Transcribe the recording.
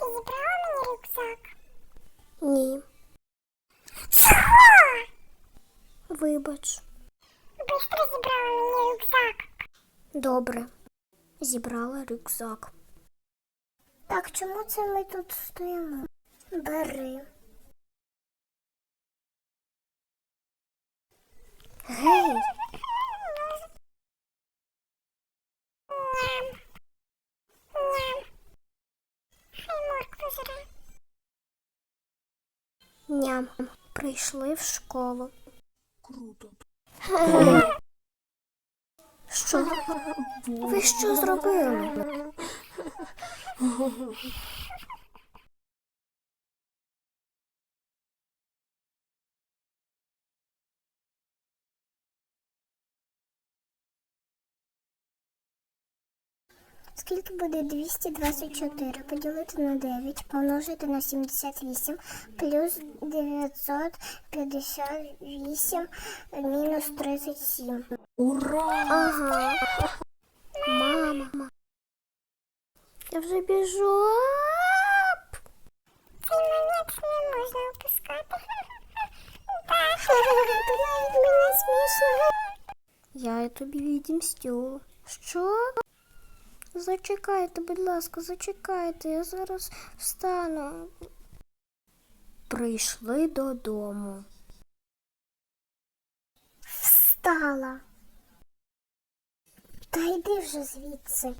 зібрала мені рюкзак? Ні. Чого? Вибач. Бистро зібрала мені рюкзак. Добре. Зібрала рюкзак. Так, чому це ми тут стоїмо? Бери. Гей, Ням. Ням. Ням. Прийшли в школу. Круто. Що? Ви що зробили? Скільки буде 224 поділити на 9, помножити на 78, плюс 958, мінус 37. Ура! Ага. Мама. Я вже біжу. Цей момент не можна опускати. Так. Навіть мені смішно. Я тобі відімстю. Що? Зачекайте, будь ласка, зачекайте, я зараз встану. Прийшли додому. Встала. Та йди вже звідси.